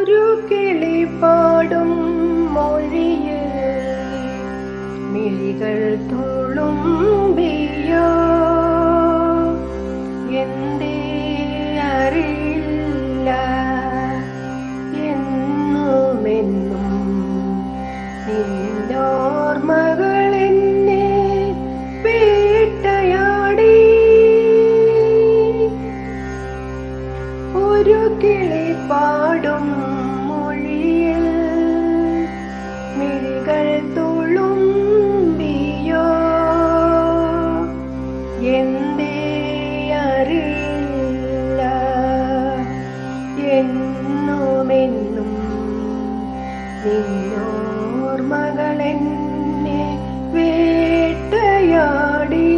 ഒരു കിളി പാടും മൊഴിയിൽ. മിഴികൾ തുളുമ്പിയോ? എന്തേ നിന്നോർമകൾ വേട്ടയാടി.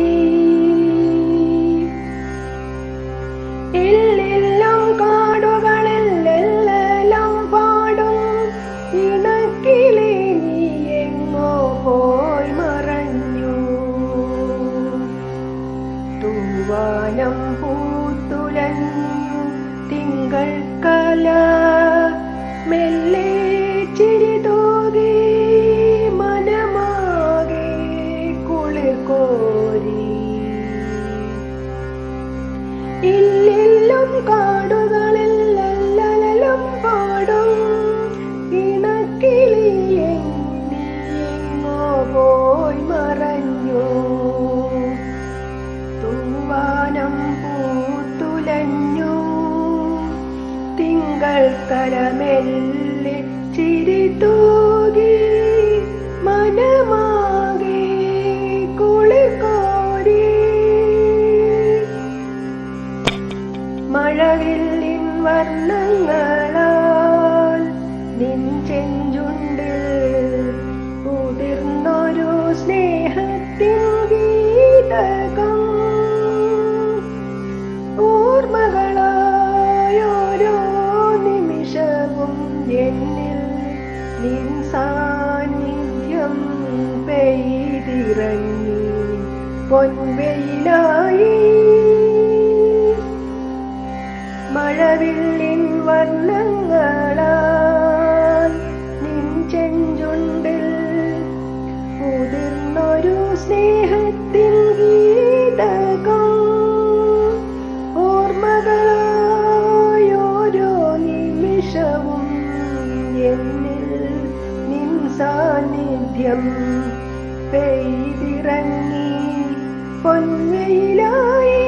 എല്ലെല്ലാം കാടുകളിലെല്ലാം പാടും. ഇണക്കിളി നീ എങ്ങോ പോയി മറഞ്ഞു. തൂവാനം പൂത്തുലഞ്ഞു തിങ്കൾ കല കരമെല്ലെ ചിരി തൂകി മനമാകെ കുളിക്കോരി കോരി മഴവില്ലിൻ വർണങ്ങളാൽ നിൻ ചെഞ്ചുണ്ടിൽ ഉതിർന്നൊരു സ്നേഹത്തിൻ ഗീതകം ഓർമ്മകളായോരോ എന്നിൽ നിൻ സാന്നിധ്യം പെയ്തിറങ്ങി. പൊൻവെയിലായി. മഴവില്ലിൻ വർണങ്ങളാൽ നിൻ ചെഞ്ചുണ്ടിൽ ഉതിർന്നൊരു സ്നേഹത്തിൻ സാന്നിധ്യം പെയ്തിറങ്ങി പൊന്നയിലായി.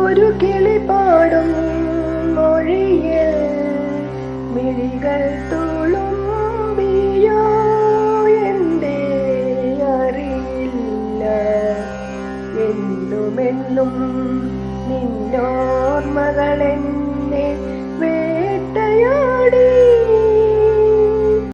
ഒരു കിളി പാടും മൊഴിയിൽ മിഴികൾ തുളുമ്പിയോ നിന്നോർമകളെന്നെ